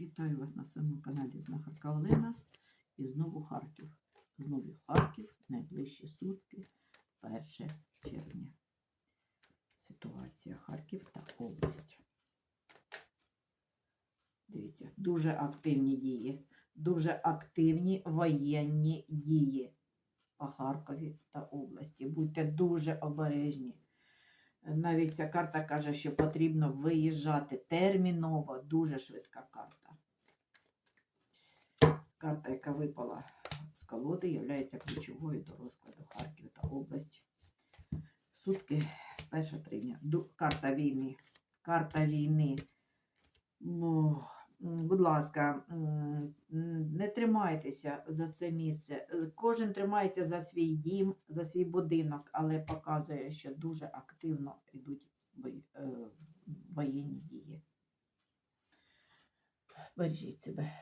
Вітаю вас на своєму каналі Знахарка Олена. І знову Харків. Знову Харків, найближчі сутки, 1 червня. Ситуація Харків та область. Дивіться, дуже активні дії. Дуже активні воєнні дії по Харкові та області. Будьте дуже обережні. Навіть ця карта каже, що потрібно виїжджати терміново, дуже швидка карта. Карта, яка випала з колоди, є ключовою до розкладу Харків та область. Сутки, перша тривня. Карта війни. Карта війни. Будь ласка, не тримайтеся за це місце. Кожен тримається за свій дім, за свій будинок, але показує, що дуже активно йдуть е, воєнні дії. Бережіть себе,